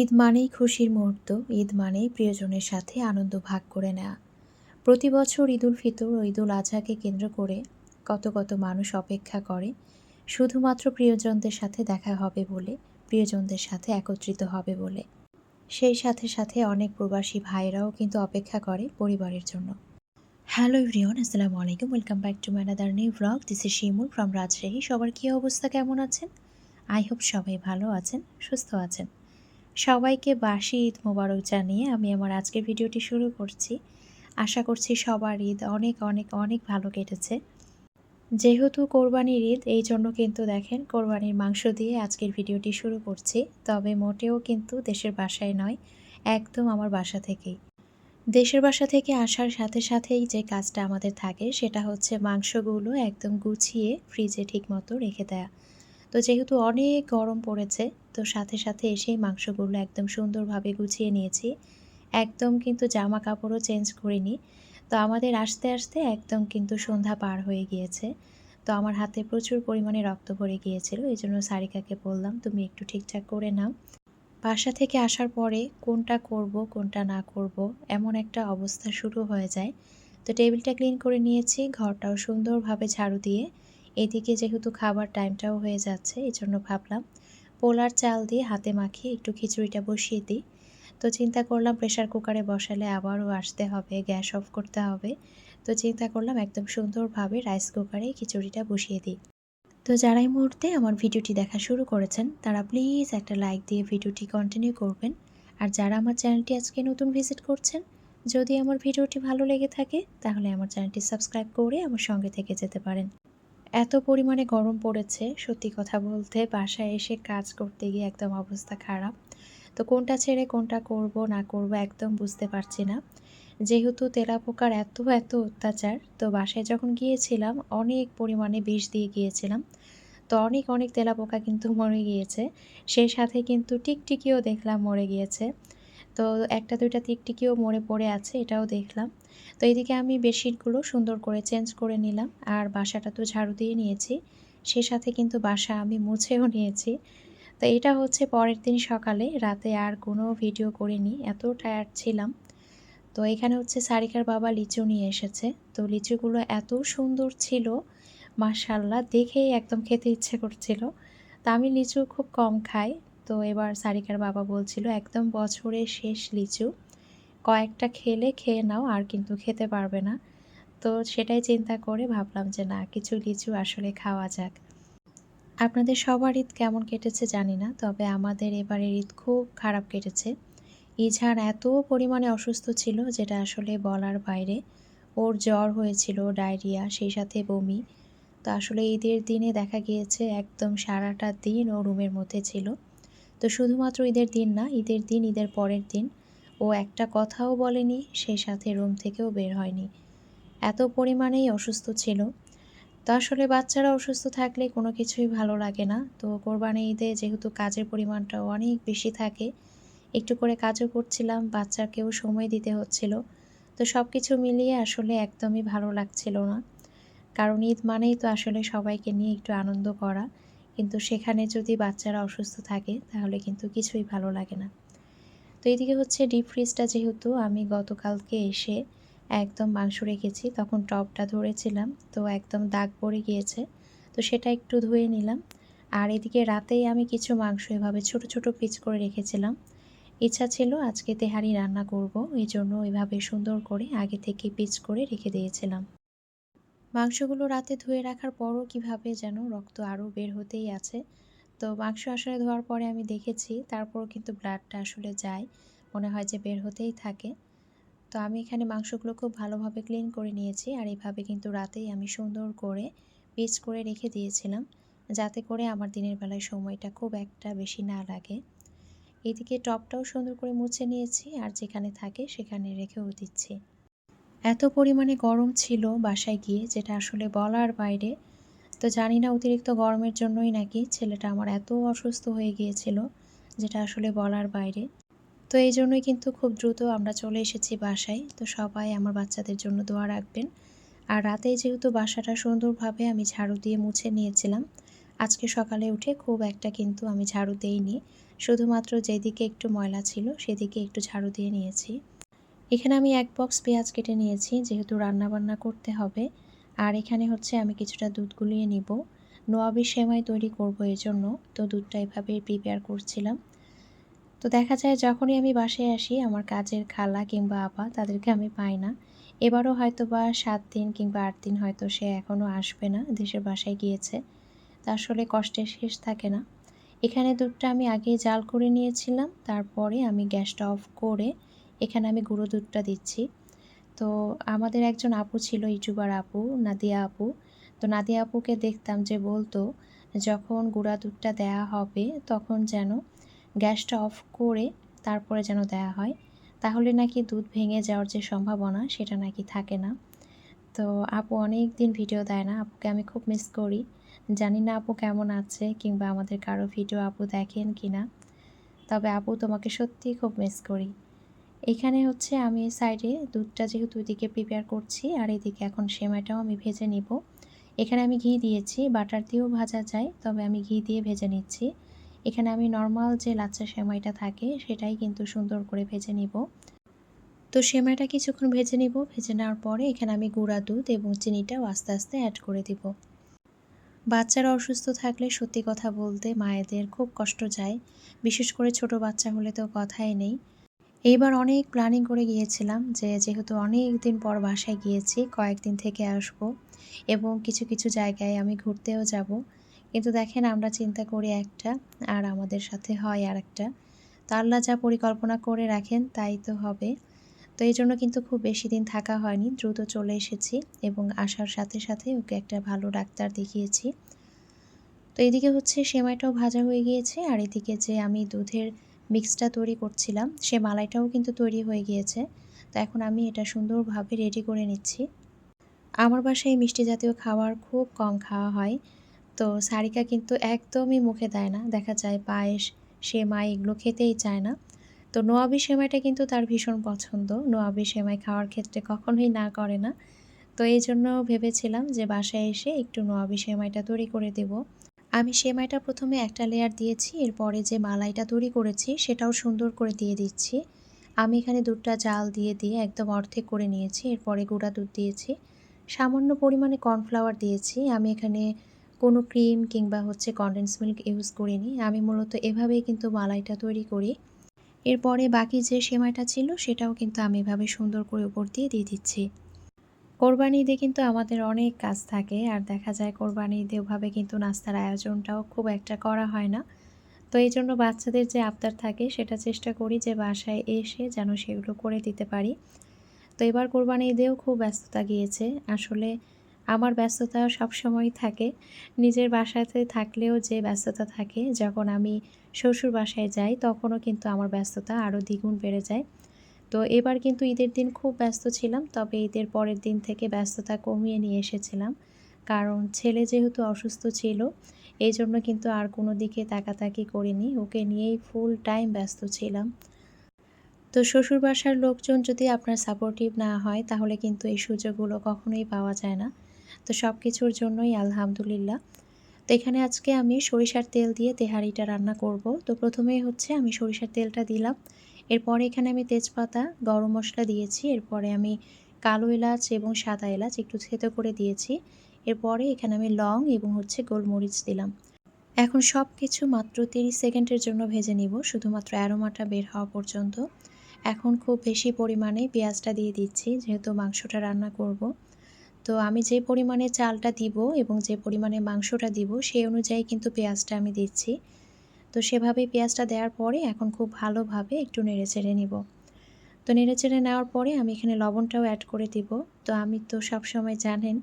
ঈদ মানেই খুশির মুহূর্ত, ঈদ মানেই প্রিয়জনের সাথে আনন্দ ভাগ করে নেওয়া। প্রতি বছর ঈদুল ফিতর ও ঈদুল আজহাকে কেন্দ্র করে কত কত মানুষ অপেক্ষা করে, শুধুমাত্র প্রিয়জনদের সাথে দেখা হবে বলে, প্রিয়জনদের সাথে একত্রিত হবে বলে। সেই সাথে সাথে অনেক প্রবাসী ভাইরাও কিন্তু অপেক্ষা করে পরিবারের জন্য। হ্যালো এভরিওয়ান, আসসালামু আলাইকুম, welcome back to another new blog. This is Shimul from Rajshahi. সবার কী অবস্থা, কেমন আছেন? আই হোপ সবাই ভালো আছেন, সুস্থ আছেন। সবাইকে বাসি ঈদ মোবারক জানিয়ে আমি আমার আজকের ভিডিওটি শুরু করছি। আশা করছি সবার ঈদ অনেক অনেক অনেক ভালো কেটেছে। যেহেতু কোরবানির ঈদ, এই জন্য কিন্তু দেখেন কোরবানির মাংস দিয়ে আজকের ভিডিওটি শুরু করছি। তবে মোটেও কিন্তু দেশের বাসায় নয়, একদম আমার বাসা থেকেই। দেশের বাসা থেকে আসার সাথে সাথেই যে কাজটা আমাদের থাকে, সেটা হচ্ছে মাংসগুলো একদম গুছিয়ে ফ্রিজে ঠিকমতো রেখে দেয়া। তো যেহেতু অনেক গরম পড়েছে, তো সাথে সাথে এসেই মাংসগুলো একদম সুন্দরভাবে গুছিয়ে নিয়েছি। একদম কিন্তু জামা কাপড়ও চেঞ্জ করিনি। তো আমাদের আসতে আসতে একদম কিন্তু সন্ধ্যা পার হয়ে গিয়েছে। তো আমার হাতে প্রচুর পরিমাণে রক্ত ভরে গিয়েছিল, এই জন্য সারিকাকে বললাম, তুমি একটু ঠিকঠাক করে নাও। বাসা থেকে আসার পরে কোনটা করব, কোনটা না করব, এমন একটা অবস্থা শুরু হয়ে যায়। তো টেবিলটা ক্লিন করে নিয়েছি, ঘরটাও সুন্দরভাবে ঝাড়ু দিয়ে এদিকে যেহেতু খাবার টাইমটাও হয়ে যাচ্ছে এই জন্য ভাবলাম পোলার চাল দিয়ে হাতে মাখিয়ে একটু খিচুড়িটা বসিয়ে দিই। তো চিন্তা করলাম প্রেশার কুকারে বসালে আবারও আসতে হবে, গ্যাস অফ করতে হবে। তো চিন্তা করলাম একদম সুন্দরভাবে রাইস কুকারে খিচুড়িটা বসিয়ে দিই। তো যারা এই মুহূর্তে আমার ভিডিওটি দেখা শুরু করেছেন, তারা প্লিজ একটা লাইক দিয়ে ভিডিওটি কন্টিনিউ করবেন। আর যারা আমার চ্যানেলটি আজকে নতুন ভিজিট করছেন, যদি আমার ভিডিওটি ভালো লেগে থাকে, তাহলে আমার চ্যানেলটি সাবস্ক্রাইব করে আমার সঙ্গে থেকে যেতে পারেন। এত পরিমাণে গরম পড়েছে, সত্যি কথা বলতে বাসায় এসে কাজ করতে গিয়ে একদম অবস্থা খারাপ। তো কোনটা ছেড়ে কোনটা করব, না করব একদম বুঝতে পারছি না। যেহেতু তেলাপোকার এত এত অত্যাচার, তো বাসায় যখন গিয়েছিলাম, অনেক পরিমাণে বিষ দিয়ে গিয়েছিলাম। তো অনেক অনেক তেলাপোকা কিন্তু মরে গিয়েছে। সেই সাথে কিন্তু টিকটিকিও দেখলাম মরে গিয়েছে। তো একটা, দুইটা টিকটিকিও মরে পড়ে আছে, এটাও দেখলাম। তো এদিকে আমি বেডশিটগুলো সুন্দর করে চেঞ্জ করে নিলাম, আর বাসাটা তো ঝাড়ু দিয়ে নিয়েছি, সে সাথে কিন্তু বাসা আমি মুছেও নিয়েছি। তো এটা হচ্ছে পরের দিন সকালে, রাতে আর কোনো ভিডিও করিনি, এত টায়ার্ড ছিলাম। তো এখানে হচ্ছে সারিকার বাবা লিচু নিয়ে এসেছে, তো লিচুগুলো এত সুন্দর ছিল মার্শাল্লাহ দেখেই একদম খেতে ইচ্ছে করছিল। তা আমি লিচু খুব কম খাই তো এবার সারিকার বাবা বলছিল, একদম বছরের শেষ লিচু, কয়েকটা খেলে খেয়ে নাও, আর কিন্তু খেতে পারবে না। তো সেটাই চিন্তা করে ভাবলাম যে, না, কিছু লিচু আসলে খাওয়া যাক। আপনাদের সবার ঈদ কেমন কেটেছে জানি না, তবে আমাদের এবারের ঈদ খুব খারাপ কেটেছে। ইঝার এত পরিমাণে অসুস্থ ছিল যেটা আসলে বলার বাইরে। ওর জ্বর হয়েছিল, ডায়রিয়া, সেই সাথে বমি। তো আসলে ঈদের দিনে দেখা গিয়েছে একদম সারাটা দিন ও রুমের মধ্যে ছিল। তো শুধুমাত্র ঈদের দিন না, ঈদের দিন, ঈদের পরের দিন। ও একটা কথাও বলেনি সেই সাথে রুম থেকেও বের হয়নি। এত পরিমাণেই অসুস্থ ছিল। তো আসলে বাচ্চারা অসুস্থ থাকলে কোনো কিছুই ভালো লাগে না। তো কোরবানি ঈদে যেহেতু কাজের পরিমাণটা অনেক বেশি থাকে, একটু করে কাজও করছিলাম, বাচ্চাকেও সময় দিতে হচ্ছিল। তো সব কিছু মিলিয়ে আসলে একদমই ভালো লাগছিল না। কারণ ঈদ মানেই তো আসলে সবাইকে নিয়ে একটু আনন্দ করা। কিন্তু সেখানে যদি বাচ্চারা অসুস্থ থাকে, তাহলে কিন্তু কিছুই ভালো লাগে না। তো এদিকে হচ্ছে ডিপ ফ্রিজটা যেহেতু, আমি গতকালকে এসে একদম মাংস রেখেছি, তখন টপটা ধরেছিলাম, তো একদম দাগ পড়ে গিয়েছে, তো সেটা একটু ধুয়ে নিলাম। আর এদিকে রাতেই আমি কিছু মাংস এভাবে ছোট ছোট পিচ করে রেখেছিলাম। ইচ্ছা ছিল আজকে তেহারি রান্না করব, এই জন্য এভাবে সুন্দর করে আগে থেকে পিচ করে রেখে দিয়েছিলাম। মাংসগুলো রাতে ধুয়ে রাখার পরও কীভাবে যেন রক্ত আরও বের হতেই আছে। তো মাংস আসলে ধোয়ার পরে আমি দেখেছি, তারপরও কিন্তু ব্লাডটা আসলে যায়, মনে হয় যে বের হতেই থাকে। তো আমি এখানে মাংসগুলো খুব ভালোভাবে ক্লিন করে নিয়েছি আর এইভাবে কিন্তু রাতেই আমি সুন্দর করে পিচ করে রেখে দিয়েছিলাম, যাতে করে আমার দিনের বেলায় সময়টা খুব একটা বেশি না লাগে। এদিকে টপটাও সুন্দর করে মুছে নিয়েছি আর যেখানে থাকে সেখানে রেখেও দিচ্ছি। এত পরিমাণে গরম ছিল বাসায় গিয়ে যেটা আসলে বলার বাইরে। তো জানি না অতিরিক্ত গরমের জন্যই নাকি ছেলেটা আমার এত অসুস্থ হয়ে গিয়েছিল যেটা আসলে বলার বাইরে। তো এই জন্যই কিন্তু খুব দ্রুত আমরা চলে এসেছি বাসায়। তো সবাই আমার বাচ্চাদের জন্য দোয়া রাখবেন। আর রাতে যেহেতু বাসাটা সুন্দরভাবে আমি ঝাড়ু দিয়ে মুছে নিয়েছিলাম, আজকে সকালে উঠে খুব একটা কিন্তু আমি ঝাড়ু দেইনি। শুধুমাত্র যেদিকে একটু ময়লা ছিল সেদিকে একটু ঝাড়ু দিয়ে নিয়েছি। এখানে আমি এক বক্স পেঁয়াজ কেটে নিয়েছি, যেহেতু রান্না বান্না করতে হবে। আর এখানে হচ্ছে আমি কিছুটা দুধ গুলিয়ে নিব। নোয়াবি সেমাই তৈরি করব এর জন্য তো দুধটা এভাবে প্রিপেয়ার করছিলাম। তো দেখা যায় যখনই আমি বাসায় আসি, আমার কাজের খালা কিংবা আপা তাদেরকে আমি পাই না। এবারও হয়তো বা সাত দিন কিংবা আট দিন হয়তো সে এখনও আসবে না, দেশের বাসায় গিয়েছে। তা আসলে কষ্টের শেষ থাকে না। এখানে দুধটা আমি আগে জাল করে নিয়েছিলাম, তারপরে আমি গ্যাসটা অফ করে এখানে আমি গুঁড়ো দুধটা দিচ্ছি। তো আমাদের একজন আপু ছিল, ইউটিউবার আপু, নাদিয়া আপু। তো নাদিয়া আপুকে দেখতাম যে বলতো, যখন গুঁড়া দুধটা দেয়া হবে, তখন যেন গ্যাসটা অফ করে তারপরে যেন দেয়া হয়। তাহলে নাকি দুধ ভেঙে যাওয়ার যে সম্ভাবনা, সেটা নাকি থাকে না। তো আপু অনেক দিন ভিডিও দেয় না, আপুকে আমি খুব মিস করি। জানি না আপু কেমন আছে, কিংবা আমাদের কারও ভিডিও আপু দেখেন কি না তবে আপু তোমাকে সত্যিই খুব মিস করি। এখানে হচ্ছে আমি সাইডে দুধটা যেহেতু ওইদিকে প্রিপেয়ার করছি, আর এদিকে এখন সেমাইটাও আমি ভেজে নিব। এখানে আমি ঘি দিয়েছি বাটার দিয়েও ভাজা যায়, তবে আমি ঘি দিয়ে ভেজে নিচ্ছি। এখানে আমি নর্মাল যে লাচ্চা সেমাইটা থাকে, সেটাই কিন্তু সুন্দর করে ভেজে নিব। তো সেমাইটা কিছুক্ষণ ভেজে নিব, ভেজে নেওয়ার পরে এখানে আমি গুঁড়া দুধ এবং চিনিটাও আস্তে আস্তে অ্যাড করে দিব। বাচ্চারা অসুস্থ থাকলে সত্যি কথা বলতে মায়েদের খুব কষ্ট যায়। বিশেষ করে ছোট বাচ্চা হলে তো কথাই নেই। এইবার অনেক প্ল্যানিং করে গিয়েছিলাম যে যেহেতু অনেক দিন পর বাসায় গিয়েছি, কয়েকদিন থেকে আসব এবং কিছু কিছু জায়গায় আমি ঘুরতেও যাব। কিন্তু দেখেন আমরা চিন্তা করি একটা আর আমাদের সাথে হয় আর একটা তো আল্লাহ যা পরিকল্পনা করে রাখেন তাই তো হবে। তো এই জন্য কিন্তু খুব বেশি দিন থাকা হয়নি, দ্রুত চলে এসেছি এবং আসার সাথে সাথে ওকে একটা ভালো ডাক্তার দেখিয়েছি। তো এদিকে হচ্ছে সেমাইটাও ভাজা হয়ে গিয়েছে আর এদিকে যে আমি দুধের মিক্সটা তৈরি করছিলাম। সে মালাইটাও কিন্তু তৈরি হয়ে গিয়েছে। তো এখন আমি এটা সুন্দরভাবে রেডি করে নিচ্ছি। আমার বাসায় মিষ্টি জাতীয় খাবার খুব কম খাওয়া হয়। তো সারিকা কিন্তু একদমই মুখে দেয় না। দেখা যায় পায়েস, সেমাই এগুলো খেতেই চায় না। তো নোয়াবি সেমাইটা কিন্তু তার ভীষণ পছন্দ। নোয়াবি সেমাই খাওয়ার ক্ষেত্রে কখনোই না করে না। তো এই জন্য ভেবেছিলাম যে বাসায় এসে একটু নোয়াবি সেমাইটা তৈরি করে দেব। আমি সেমাইটা প্রথমে একটা লেয়ার দিয়েছি, এরপরে যে মালাইটা তৈরি করেছি সেটাও সুন্দর করে দিয়ে দিচ্ছি। আমি এখানে দুধটা জাল দিয়ে দিয়ে একদম অর্ধেক করে নিয়েছি, এরপরে গুঁড়া দুধ দিয়েছি। সামান্য পরিমাণে কর্নফ্লাওয়ার দিয়েছি। আমি এখানে কোনো ক্রিম কিংবা হচ্ছে কন্ডেন্স মিল্ক ইউজ করিনি। আমি মূলত এভাবেই কিন্তু মালাইটা তৈরি করি। এরপরে বাকি যে সেমাইটা ছিল সেটাও কিন্তু আমি এভাবে সুন্দর করে উপর দিয়ে দিয়ে দিচ্ছি। কোরবানি ঈদে কিন্তু আমাদের অনেক কাজ থাকে, আর দেখা যায় কোরবানি ঈদে ওভাবে কিন্তু নাস্তার আয়োজনটাও খুব একটা করা হয় না। তো এই জন্য বাচ্চাদের যে আবদার থাকে, সেটা চেষ্টা করি যে বাসায় এসে যেন সেগুলো করে দিতে পারি। তো এবার কোরবানি ঈদেও খুব ব্যস্ততা গিয়েছে। আসলে আমার ব্যস্ততা সবসময়ই থাকে। নিজের বাসাতে থাকলেও যে ব্যস্ততা থাকে, যখন আমি শ্বশুর বাসায় যাই, তখনও কিন্তু আমার ব্যস্ততা আরও দ্বিগুণ বেড়ে যায়। তো এবার কিন্তু ঈদের দিন খুব ব্যস্ত ছিলাম, তবে ঈদের পরের দিন থেকে ব্যস্ততা কমিয়ে নিয়ে এসেছিলাম। কারণ ছেলে যেহেতু অসুস্থ ছিল, এই জন্য কিন্তু আর কোনো দিকে তাকাতাকি করিনি, ওকে নিয়েই ফুল টাইম ব্যস্ত ছিলাম। তো শ্বশুর বাসার লোকজন যদি আপনার সাপোর্টিভ না হয়, তাহলে কিন্তু এই সুযোগগুলো কখনোই পাওয়া যায় না। তো সব কিছুর জন্যই আলহামদুলিল্লাহ। তো এখানে আজকে আমি সরিষার তেল দিয়ে তেহারিটা রান্না করব। তো প্রথমেই হচ্ছে আমি সরিষার তেলটা দিলাম। এরপরে এখানে আমি তেজপাতা, গরম মশলা দিয়েছি। এরপরে আমি কালো এলাচ এবং সাদা এলাচ একটু থেতো করে দিয়েছি। এরপরে এখানে আমি লং এবং হচ্ছে গোলমরিচ দিলাম। এখন সব কিছু মাত্র তিরিশ সেকেন্ডের জন্য ভেজে নিব, শুধুমাত্র অ্যারোমাটা বের হওয়া পর্যন্ত। এখন খুব বেশি পরিমাণে পেঁয়াজটা দিয়ে দিচ্ছি, যেহেতু মাংসটা রান্না করব। তো আমি যে পরিমাণে চালটা দিব এবং যে পরিমাণে মাংসটা দিব, সেই অনুযায়ী কিন্তু পেঁয়াজটা আমি দিচ্ছি। তো সেভাবে পেঁয়াজটা দেওয়ার পরে এখন খুব ভালোভাবে একটু নেড়ে চেড়ে নিব। তো নেড়ে চেড়ে নেওয়ার পরে আমি এখানে লবণটাও অ্যাড করে দিব। তো আমি তো সব সময় জানেন,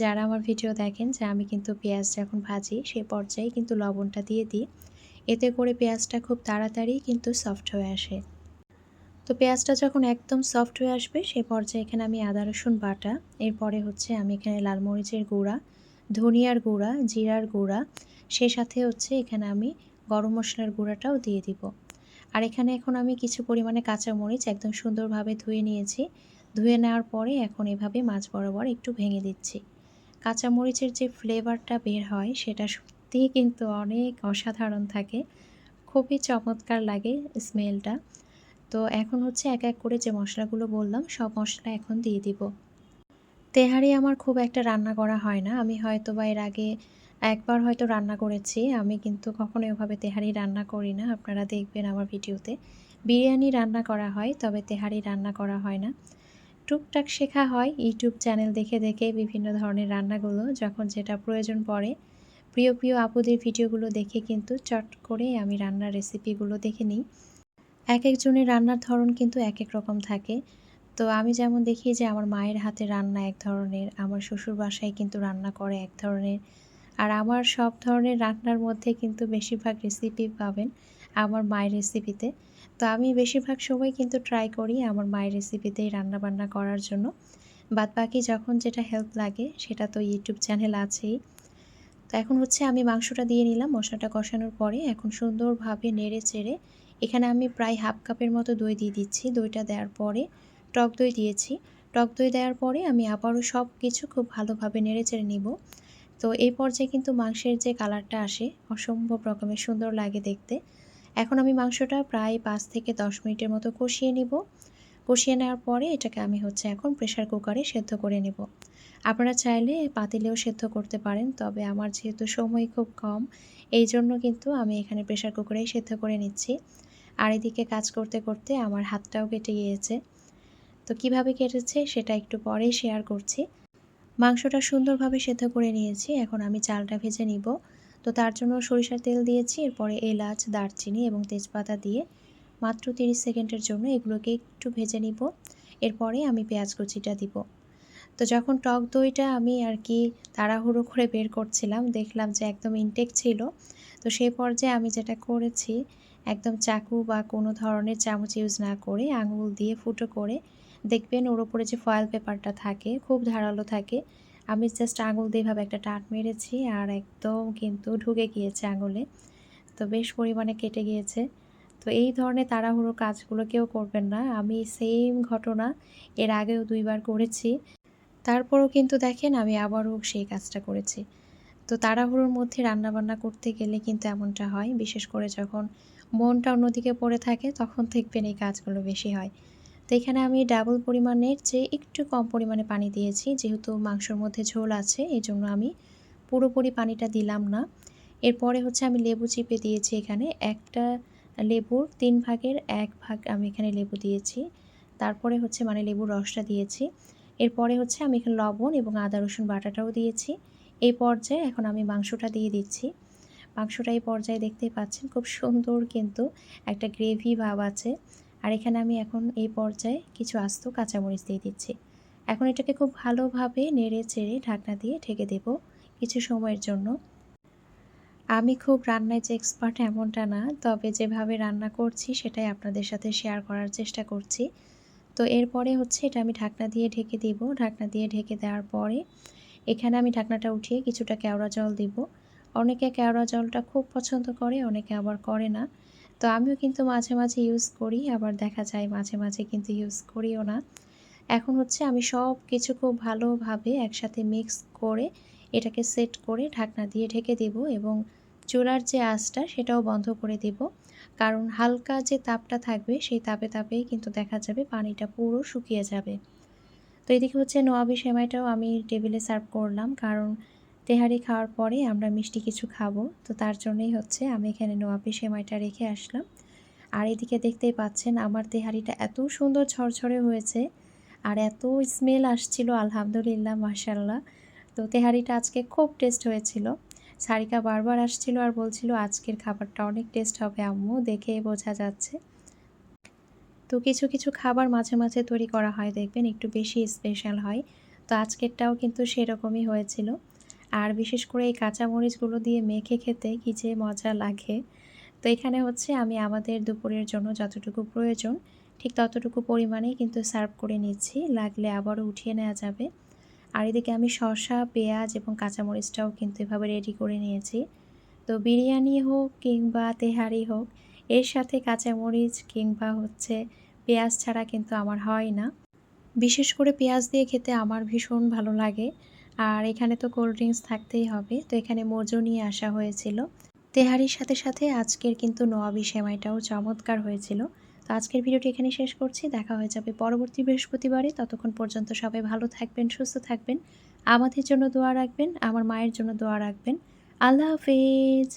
যারা আমার ভিডিও দেখেন যে আমি কিন্তু পেঁয়াজ যখন ভাজি সে পর্যায়ে কিন্তু লবণটা দিয়ে দিই। এতে করে পেঁয়াজটা খুব তাড়াতাড়ি কিন্তু সফট হয়ে আসে। তো পেঁয়াজটা যখন একদম সফট হয়ে আসবে সে পর্যায়ে এখানে আমি আদা, রসুন বাটা, এরপরে হচ্ছে আমি এখানে লাল মরিচের গুঁড়া, ধনিয়ার গুঁড়া, জিরার গুঁড়া, সে সাথে হচ্ছে এখানে আমি গরম মশলার গুঁড়াটাও দিয়ে দিব। আর এখানে এখন আমি কিছু পরিমাণে কাঁচা মরিচ একদম সুন্দরভাবে ধুয়ে নিয়েছি। ধুয়ে নেওয়ার পরে এখন এভাবে মাছ বরাবর একটু ভেঙে দিচ্ছি। কাঁচা মরিচের যে ফ্লেভারটা বের হয় সেটা সত্যিই কিন্তু অনেক অসাধারণ থাকে। খুবই চমৎকার লাগে স্মেলটা। তো এখন হচ্ছে এক এক করে যে মশলাগুলো বললাম সব মশলা এখন দিয়ে দিব। তেহারি আমার খুব একটা রান্না করা হয় না। আমি হয়তো বা এর আগে একবার হয়তো রান্না করেছি, আমি কিন্তু কখনো ওভাবে তেহারি রান্না করি না, আপনারা দেখবেন আমার ভিডিওতে। বিরিয়ানি রান্না করা হয়, তবে তেহারি রান্না করা হয় না। টুকটাক শেখা হয়, ইউটিউব চ্যানেল দেখে দেখে বিভিন্ন ধরনের রান্নাগুলো, যখন যেটা প্রয়োজন পড়ে। প্রিয় প্রিয় আপুদের ভিডিওগুলো দেখে কিন্তু চট করে আমি রান্নার রেসিপিগুলো দেখে নিই। এক একজনের রান্নার ধরন কিন্তু এক এক রকম থাকে। তো আমি যেমন দেখি যে আমার মায়ের হাতে রান্না এক ধরনের, আমার শ্বশুর বাসায় কিন্তু রান্না করে এক ধরনের। আর আমার সব ধরনের রান্নার মধ্যে কিন্তু বেশিরভাগ রেসিপি পাবেন আমার মায়ের রেসিপিতে তো। আমি বেশিরভাগ সময় কিন্তু ট্রাই করি আমার মায়ের রেসিপিতেই রান্না বান্না করার জন্য। বাদ বাকি যখন যেটা হেল্প লাগে সেটা তো ইউটিউব চ্যানেল আছেই। তো এখন হচ্ছে আমি মাংসটা দিয়ে নিলাম, মশলাটা কষানোর পরে এখন সুন্দরভাবে নেড়ে চেড়ে এখানে আমি প্রায় হাফ কাপের মতো দই দিয়ে দিচ্ছি। দইটা দেওয়ার পরে টক দই দিয়েছি। টক দই দেওয়ার পরে আমি আবারও সব কিছু খুব ভালোভাবে নেড়ে চেড়ে নিব। তো এই পর্যায়ে কিন্তু মাংসের যে কালারটা আসে, অসম্ভব রকমের সুন্দর লাগে দেখতে। এখন আমি মাংসটা প্রায় পাঁচ থেকে দশ মিনিটের মতো কষিয়ে নিব। কষিয়ে নেওয়ার পরে এটাকে আমি হচ্ছে এখন প্রেশার কুকারে সেদ্ধ করে নেব। আপনারা চাইলে পাতিলেও সেদ্ধ করতে পারেন, তবে আমার যেহেতু সময় খুব কম, এই জন্য কিন্তু আমি এখানে প্রেশার কুকারেই সেদ্ধ করে নিচ্ছি। আর এদিকে কাজ করতে করতে আমার হাতটাও কেটে গিয়েছে। তো কীভাবে কেটেছে সেটা একটু পরেই শেয়ার করছি। মাংসটা সুন্দরভাবে সেদ্ধ করে নিয়েছি। এখন আমি চালটা ভেজে নিব। তো তার জন্য সরিষার তেল দিয়েছি। এরপরে এলাচ, দারচিনি এবং তেজপাতা দিয়ে মাত্র 30 সেকেন্ডের জন্য এগুলোকে একটু ভেজে নিব। এরপরে আমি পেঁয়াজ কুচিটা দিব। তো যখন টক দইটা আমি আর কি তাড়াহুড়ো করে বের করছিলাম, দেখলাম যে একদম ইনটেক ছিল। তো সেই পর্যায়ে আমি যেটা করেছি, একদম চাকু বা কোনো ধরনের চামচ ইউজ না করে আঙুল দিয়ে ফুটো করে দেখবেন ওর ওপরে যে ফয়েল পেপারটা থাকে, খুব ধারালো থাকে। আমি জাস্ট আঙুল দিয়ে এভাবে একটা টাট মেরেছি আর একদম কিন্তু ঢুকে গিয়েছে আঙুলে। তো বেশ পরিমাণে কেটে গিয়েছে। তো এই ধরনের তাড়াহুড়ো কাজগুলো কেউ করবেন না। আমি সেম ঘটনা এর আগেও দুইবার করেছি। তারপরও কিন্তু দেখেন আমি আবারও সেই কাজটা করেছি। তো তাড়াহুড়োর মধ্যে রান্নাবান্না করতে গেলে কিন্তু এমনটা হয়, বিশেষ করে যখন মনটা অন্যদিকে পড়ে থাকে, তখন দেখবেন এই কাজগুলো বেশি হয়। তো এখানে আমি ডাবল পরিমাণের চেয়ে একটু কম পরিমাণে পানি দিয়েছি, যেহেতু মাংসর মধ্যে ঝোল আছে এই জন্য আমি পুরোপুরি পানিটা দিলাম না। এরপরে হচ্ছে আমি লেবু চিপে দিয়েছি এখানে, একটা লেবুর তিন ভাগের এক ভাগ আমি এখানে লেবু দিয়েছি। তারপরে হচ্ছে মানে লেবুর রসটা দিয়েছি। এরপরে হচ্ছে আমি এখানে লবণ এবং আদা, রসুন বাটাটাও দিয়েছি। এই পর্যায়ে এখন আমি মাংসটা দিয়ে দিচ্ছি। মাংসটা এই পর্যায়ে দেখতেই পাচ্ছেন, খুব সুন্দর কিন্তু একটা গ্রেভি ভাব আছে। আর এখানে আমি এখন এই পর্যায়ে কিছু আস্ত কাঁচামরিচ দিয়ে দিচ্ছি। এখন এটাকে খুব ভালোভাবে নেড়ে চেড়ে ঢাকনা দিয়ে ঢেকে দেব কিছু সময়ের জন্য। আমি খুব রান্নায় যে এক্সপার্ট এমনটা না, তবে যেভাবে রান্না করছি সেটাই আপনাদের সাথে শেয়ার করার চেষ্টা করছি। তো এরপরে হচ্ছে এটা আমি ঢাকনা দিয়ে ঢেকে দিব। ঢাকনা দিয়ে ঢেকে দেওয়ার পরে এখানে আমি ঢাকনাটা উঠিয়ে কিছুটা কেওড়া জল দিব। অনেকে কেওড়া জলটা খুব পছন্দ করে, অনেকে আবার করে না। তো আমিও কিন্তু মাঝে মাঝে ইউজ করি, আবার দেখা যায় মাঝে মাঝে কিন্তু ইউজ করিও না। এখন হচ্ছে আমি সব কিছু খুব ভালোভাবে একসাথে মিক্স করে এটাকে সেট করে ঢাকনা দিয়ে ঢেকে দেব এবং চুলার যে আঁচটা সেটাও বন্ধ করে দেব। কারণ হালকা যে তাপটা থাকবে সেই তাপে তাপেই কিন্তু দেখা যাবে পানিটা পুরো শুকিয়ে যাবে। তো এদিকে হচ্ছে নোয়াবি সেমাইটাও আমি টেবিলে সার্ভ করলাম, কারণ তেহারি খাওয়ার পরে আমরা মিষ্টি কিছু খাব। তো তার জন্যই হচ্ছে আমি এখানে নোয়াবি সেমাইটা রেখে আসলাম। আর এদিকে দেখতেই পাচ্ছেন আমার তেহারিটা এত সুন্দর ঝরঝরে হয়েছে আর এত স্মেল আসছিল, আলহামদুলিল্লাহ মাসাল্লাহ তো তেহারিটা আজকে খুব টেস্ট হয়েছিল। সারিকা বারবার আসছিল আর বলছিল, আজকের খাবারটা অনেক টেস্ট হবে আম্মু, দেখে বোঝা যাচ্ছে। তো কিছু কিছু খাবার মাঝে মাঝে তৈরি করা হয়, দেখবেন একটু বেশি স্পেশাল হয়। তো আজকেরটাও কিন্তু সেরকমই হয়েছিল। আর বিশেষ করে এই কাঁচামরিচগুলো দিয়ে মেখে খেতে কী যে মজা লাগে। তো এখানে হচ্ছে আমি আমাদের দুপুরের জন্য যতটুকু প্রয়োজন, ঠিক ততটুকু পরিমাণেই কিন্তু সার্ভ করে নিচ্ছি, লাগলে আবারও উঠিয়ে নেওয়া যাবে। আর এদিকে আমি শসা, পেঁয়াজ এবং কাঁচামরিচটাও কিন্তু এভাবে রেডি করে নিয়েছি। তো বিরিয়ানি হোক কিংবা তেহারি হোক, এর সাথে কাঁচামরিচ কিংবা হচ্ছে পেঁয়াজ ছাড়া কিন্তু আমার হয় না। বিশেষ করে পেঁয়াজ দিয়ে খেতে আমার ভীষণ ভালো লাগে। আর এখানে তো কোল্ড ড্রিঙ্কস থাকতেই হবে। তো এখানে মজু নিয়ে আসা হয়েছিল। তেহারির সাথে সাথে আজকের কিন্তু নোয়াবি সেমাইটাও চমৎকার হয়েছিল। তো আজকের ভিডিওটি এখানে শেষ করছি। দেখা হয়ে যাবে পরবর্তী বৃহস্পতিবারে। ততক্ষণ পর্যন্ত সবাই ভালো থাকবেন, সুস্থ থাকবেন। আমাদের জন্য দোয়া রাখবেন, আমার মায়ের জন্য দোয়া রাখবেন। আল্লাহ হাফেজ।